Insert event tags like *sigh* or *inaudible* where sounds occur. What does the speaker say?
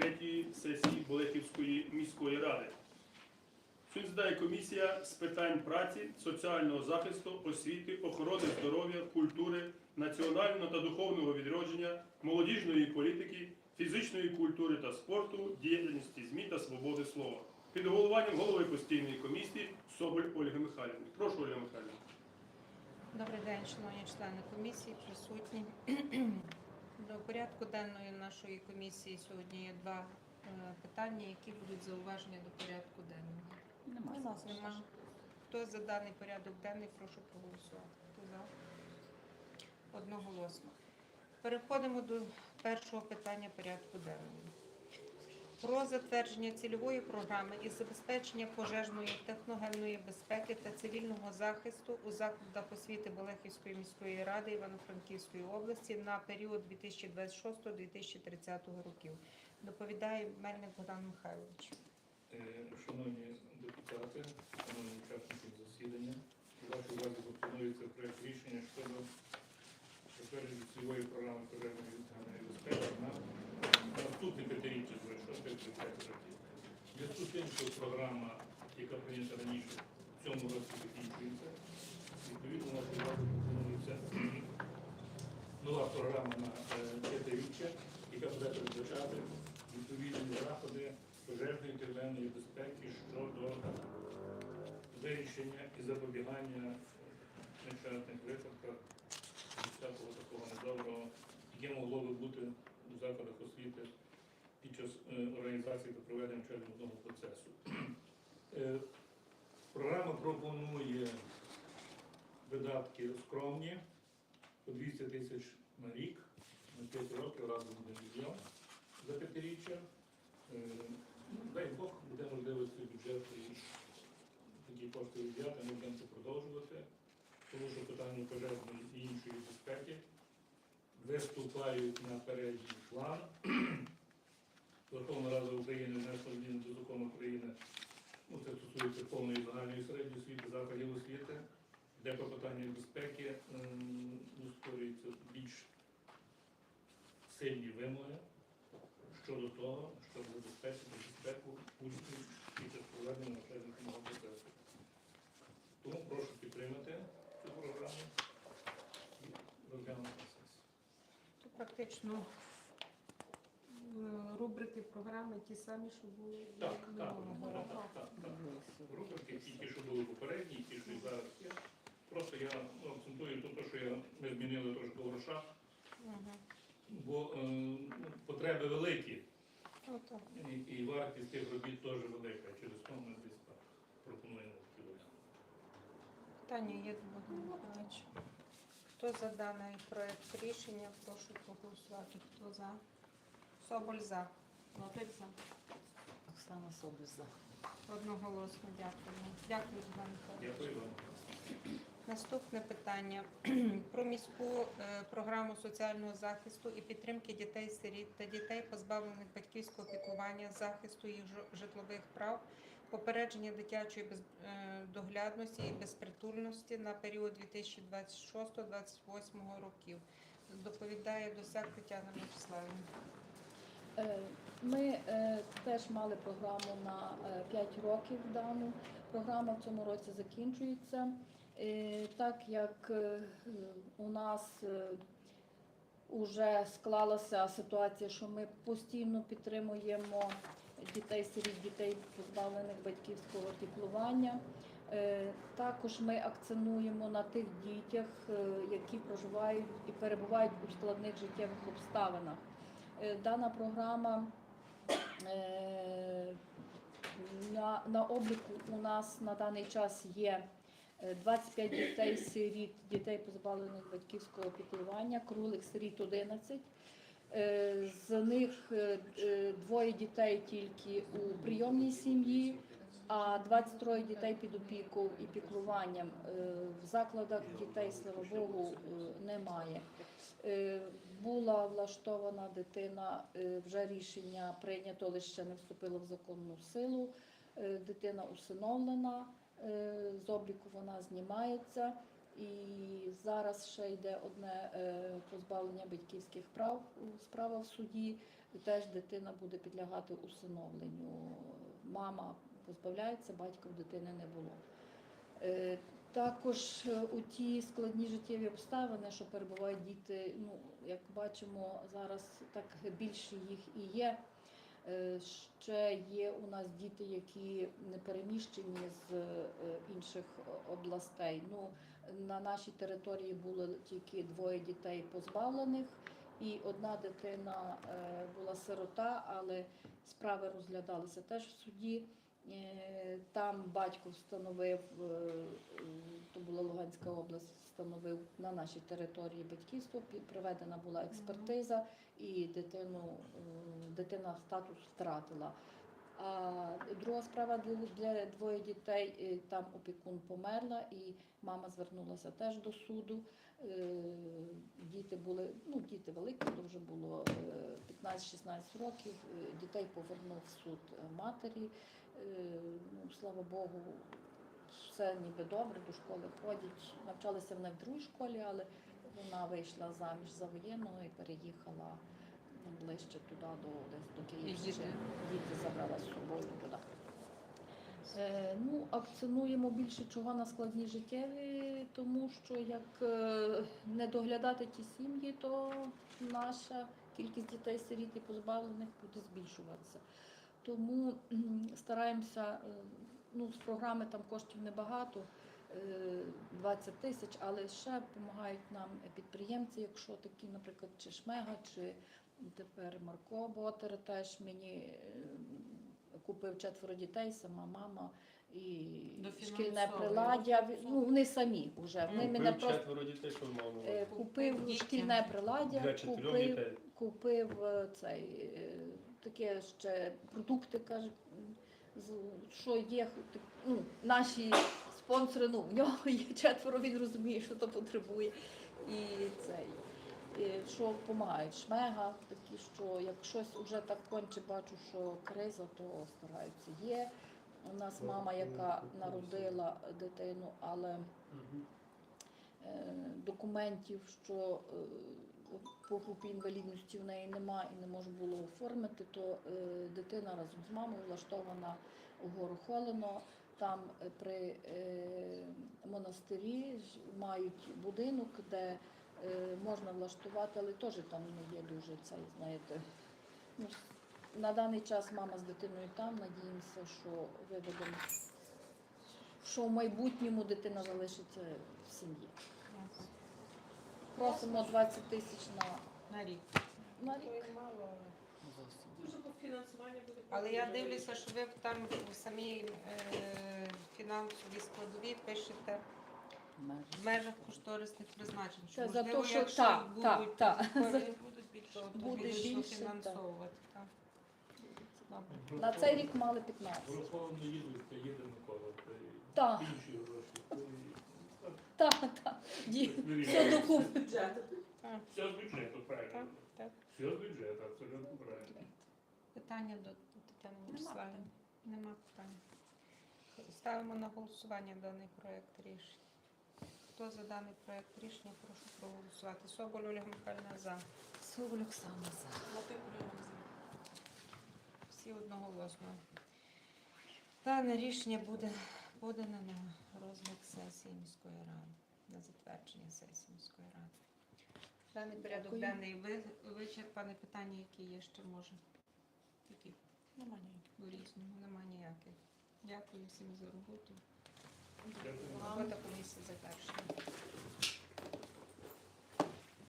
третьої сесії Болехівської міської ради. Сьогодні комісія з питань праці, соціального захисту, освіти, охорони здоров'я, культури, національного та духовного відродження, молодіжної політики, фізичної культури та спорту, діяльності ЗМІ та свободи слова. Під головуванням голови постійної комісії Соболь Ольги Михайлівни. Прошу, Ольга Михайлівна. Добрий день, шановні члени комісії, присутні. До порядку денної нашої комісії сьогодні є два е, питання, які будуть зауваження до порядку денного. Нема. Нема. Хто за даний порядок денний, прошу проголосувати. Хто за? Одноголосно. Переходимо до першого питання порядку денного. Про затвердження цільової програми із забезпечення пожежної техногенної безпеки та цивільного захисту у закладах освіти Болехівської міської ради Івано-Франківської області на період 2026-2030 років. Доповідає Мельник Богдан Михайлович. Е, Шановні депутати, шановні учасники засідання, у вашій увазі пропонується проект рішення щодо затвердження цільової програми пожежної відповідальної безпеки на наступне п'ятиріччя з 26 років. В зв'язку з тим, що програма, яка прийнята раніше, в цьому році закінчується, відповідно у вашій увазі пропонується нова програма на е, п'ятиріччя, яка буде передбачати відповідні заходи пожежної територіальної безпеки щодо вирішення і запобігання нещасних випадках всякого такого недоброго, яке могло би бути у закладах освіти під час е, організації та проведення учебного процесу. *clears throat* Е, Програма пропонує видатки скромні по 200 тисяч на рік, на 5 років разом буде мільйон за п'ятиріччя. Е, ну, Дай Бог, буде можливості бюджету і такі кошти віддяти, ми будемо це продовжувати, тому що питання пожежної і іншої безпеки виступають на передній план. *clears throat* Верховна Рада України внесла зміни до закону України, ну це стосується повної загальної середньої освіти, заходів освіти, де по питанню безпеки ем, ну, створюються більш сильні вимоги щодо того, щоб забезпечити безпеку учнів під час проведення навчального процесу. Тому прошу підтримати цю програму і розглянути. То практично рубрики програми ті самі, що були Так, так, минулого так, року. так, так, так. Рубрики, ті, ті, що були попередні, ті, що і зараз є. Просто я ну, акцентую тут, що я, ми змінили трошки в грошах, бо е, ну, потреби великі. Ну. І, і вартість тих робіт теж велика. Через то ми десь так пропонуємо такі варіанти. Питання є до Хто за даний проект рішення, прошу проголосувати. Хто за? Соболь за. За. Оксана Соболь за. Одноголосно дякую. Дякую, Михайлович. Дякую вам. Наступне питання *clears throat* про міську е, програму соціального захисту і підтримки дітей-сиріт та дітей, позбавлених батьківського піклування, захисту їх житлових прав, попередження дитячої бездоглядності і безпритульності на період 2026-2028 років. Доповідає Досяк Тетяна Вячеславівна. Е, Ми е, теж мали програму на 5 років дану. Програма в цьому році закінчується. Е, Так як е, у нас вже склалася ситуація, що ми постійно підтримуємо дітей-сиріт, дітей позбавлених батьківського піклування. Е, Також ми акцентуємо на тих дітях, е, які проживають і перебувають у складних життєвих обставинах. Е, Дана програма е, на, на обліку у нас на даний час є е, 25 дітей сиріт, дітей позбавлених батьківського піклування, крулих сиріт 11. Е, З них е, е, двоє дітей тільки у прийомній сім'ї, а 23 дітей під опікою і піклуванням. Е, В закладах дітей, слава Богу, е, немає. Е, Була влаштована дитина, вже рішення прийнято, але ще не вступило в законну силу. Дитина усиновлена, з обліку вона знімається. І зараз ще йде одне позбавлення батьківських прав, справа в суді. теж дитина буде підлягати усиновленню. Мама позбавляється, батька в дитини не було. Е, Також е, у ті складні життєві обставини, що перебувають діти, ну як бачимо, зараз так більше їх і є. Е, Ще є у нас діти, які не переміщені з інших областей. Ну, на нашій території було тільки двоє дітей позбавлених, і одна дитина була сирота, але справи розглядалися теж в суді. Е, Там батько встановив, е, то була Луганська область, встановив на нашій території батьківство, проведена була експертиза, і дитину, е, дитина статус втратила. А друга справа для, двоє дітей, е, там опікун померла, і мама звернулася теж до суду. Е, Діти були, ну діти великі, то вже було е, 15-16 років. Е, Дітей повернув суд матері. Ну, слава Богу, все ніби добре, до школи ходять. Навчалися вони в другій школі, але вона вийшла заміж за воєнного і переїхала ближче туди, до десь до Київщини. діти? Забрала з собою туди. Е, ну, акцентуємо більше чого на складні життєві, тому що як е, не доглядати ті сім'ї, то наша кількість дітей сиріт і позбавлених буде збільшуватися. Тому м, стараємося, е, ну, з програми там коштів небагато, е, 20 тисяч, але ще допомагають нам підприємці, якщо такі, наприклад, чи Шмега, чи тепер Марко Ботер теж мені е, купив четверо дітей, сама мама і шкільне приладдя. Ну, вони самі вже. Вони Ну, мене просто четверо дітей, що мало. е, купив Дітям. шкільне приладдя, Для купив дітей. купив е, цей таке ще продукти, каже, з- що є ну, наші спонсори, ну в нього є *laughs* четверо, він розуміє, що то потребує. І цей. Що допомагають шмега, такі, що як щось вже так конче бачу, що криза, то стараються. Є у нас мама, яка народила дитину, але е, документів, що е, по групі інвалідності в неї нема і не може було оформити, то е, дитина разом з мамою влаштована у гору Холино. Там при монастирі мають будинок, де можна влаштувати, але теж там не є дуже цей, знаєте. Ну, на даний час мама з дитиною там, надіємося, що виведемо, що в майбутньому дитина залишиться в сім'ї. Просимо 20 тисяч на, На рік. на рік. Але я дивлюся, що ви там в самій е, фінансовій складовій пишете в межах кошторисних призначень. Що, Це за можливо, те, що- якщо так, будуть так, так. додаткові, то Буде більше більше, фінансовувати. так. Добре. На цей рік мали 15. Враховано їдуть, та їде Микола, та Так. інші гроші. Так, так. Ді- Все докупи. Все з бюджету, правильно. Так. Все з бюджету, абсолютно правильно. Питання до Тетяни Вячеславівни? Нема питань. Ставимо на голосування даний проект рішення. Хто за даний проект рішення, прошу проголосувати. Соболь Ольга Михайлівна за. Соволь Оксана за. Всі одноголосно. Дане рішення буде подане на розгляд сесії міської ради, на затвердження сесії міської ради. Даний порядок денний вичерпане питання, які є ще може. Які Немає. в різному, немає ніяких. Дякую всім за роботу. Дякую. Вам та комісія затверджена.